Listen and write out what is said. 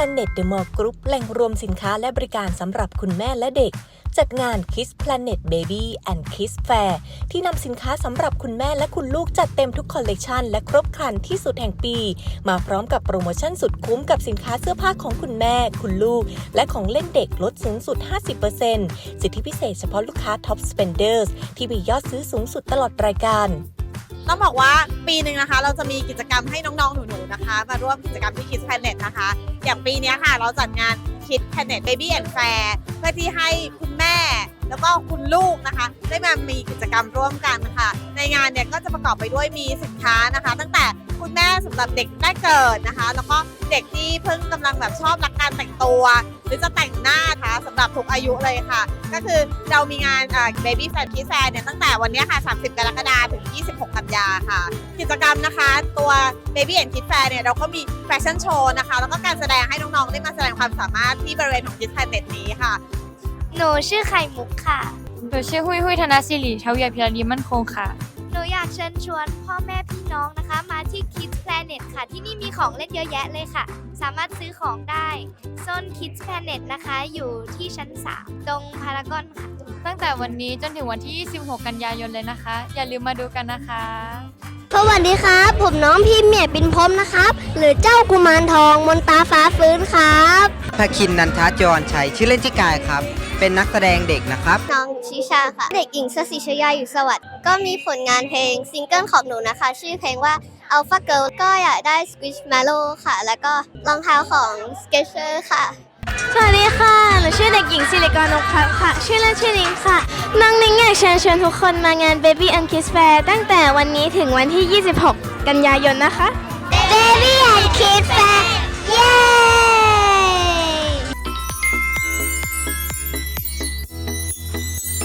Planet The Mall Group แหล่งรวมสินค้าและบริการสำหรับคุณแม่และเด็ก จัดงาน Kids Planet Baby and Kids Fair ที่นำสินค้าสำหรับคุณแม่และคุณลูกจัดเต็มทุกคอลเลกชันและครบครันที่สุดแห่งปี มาพร้อมกับโปรโมชั่นสุดคุ้มกับสินค้าเสื้อผ้าของคุณแม่ คุณลูก และของเล่นเด็กลดสูงสุด 50%สิทธิพิเศษเฉพาะลูกค้า Top Spenders ที่มียอดซื้อสูงสุดตลอดรายการ ต้องบอกว่าปีหนึ่งนะคะ เราจะมีกิจกรรมให้น้องๆ หนูๆ นะคะ มาร่วมกิจกรรมที่ Kids Planet นะคะ อย่างปีนี้ค่ะ เราจัดงาน Kids Planet Baby and Fair เพื่อที่ให้คุณแม่แล้วก็คุณลูกนะคะ ได้มามีกิจกรรมร่วมกันค่ะ ในงานเนี่ยก็จะประกอบไปด้วยมีสินค้านะคะ ตั้งแต่คุณแม่สำหรับเด็กแรกเกิดนะคะ แล้วก็เด็กที่เพิ่งกำลังแบบชอบรักการแต่งตัว หรือจะแต่งหน้านะคะสำหรับทุกอายุเลยค่ะ ก็คือเรามีงานเอ่อ Baby Fan Kids Fair เนี่ยตั้งแต่วันเนี้ยค่ะ 30 กรกฎาคมถึง 26 กันยาค่ะ กิจกรรมนะคะตัว Baby and Kids Fair เนี่ยเราก็มีแฟชั่นโชว์นะคะ แล้วก็การแสดงให้น้องๆ ได้มาแสดงความสามารถที่บริเวณของ Kids Planet นี้ค่ะ หนูชื่อไข่มุกค่ะ หนูชื่อหุยหุยธนศิริชาวิยาพิรดีมั่นคงค่ะ หนูอยากเชิญชวนพ่อแม่พี่น้องนะคะ มาที่ Kids Planet ค่ะ ที่นี่มีของเล่นเยอะแยะเลยค่ะ สามารถซื้อของได้โซน Kids Planet นะคะ อยู่ที่ชั้น 3 ตรงพารากอนค่ะ ตั้งแต่วันนี้จนถึงวันที่ 26 กันยายนเลยนะคะ อย่าลืมมาดูกันนะคะ สวัสดีครับ ผมน้องพิมพ์เมียปินพรมนะครับ หรือเจ้ากุมารทองมนตาฟ้าฟื้นครับภคินนันทจรชัยชื่อเล่นชื่อกายครับ เป็นนักแสดงเด็กนะครับ น้องชิชาค่ะ เด็กหญิงสศิชยาอยู่สวัสดิ์ก็มีผลงานเพลงซิงเกิลของหนูนะคะ ชื่อเพลงว่า Alpha Girl ก็อยากได้ Squishmallow ค่ะ แล้วก็รองเท้าของ Skechers ค่ะ สวัสดีค่ะ หนูชื่อเด็กหญิงสิริกรนกพักค่ะ ชื่อเล่นชื่อนิ้งค่ะ น้องนิ้งอยากเชิญชวนทุกคนมางาน Baby and Kids Fair ตั้งแต่วันนี้ถึงวันที่ 26 กันยายนนะคะ Baby and Kids Fair